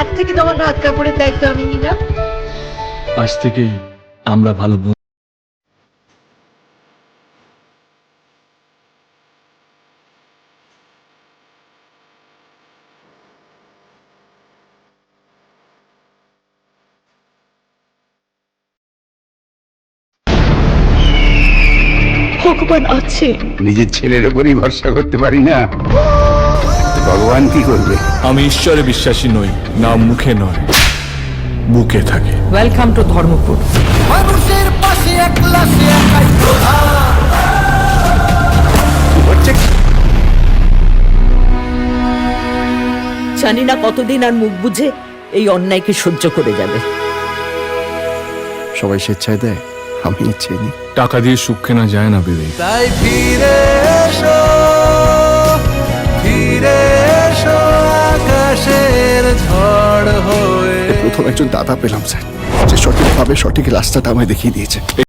আজ থেকে তোমার ভাত কাপড়ের দায়িত্ব আমি নিলাম। আজ থেকেই আমরা ভালো ভগবান আছে নিজের ছেলের উপরই ভরসা করতে পারি না। ভগবান কি করবে? আমি ঈশ্বরে বিশ্বাসী নই না মুখে নয় বুকে থাকে। ওয়েলকাম টু ধর্মপুর মানুষের পাশে একলা সে একাই জানি না কতদিন আর মুখ বুঝে এই অন্যায়কে সহ্য করে যাবে। সবাই স্বেচ্ছায় দেয় আমি ইচ্ছে নিই টাকা দিয়ে সুখ কেনা যায় না বিবেক। তাই ফিরে এসো। প্রথম একজন দাদা পেলাম স্যার। যে সঠিকভাবে সঠিক রাস্তাটা আমায় দেখিয়ে দিয়েছে।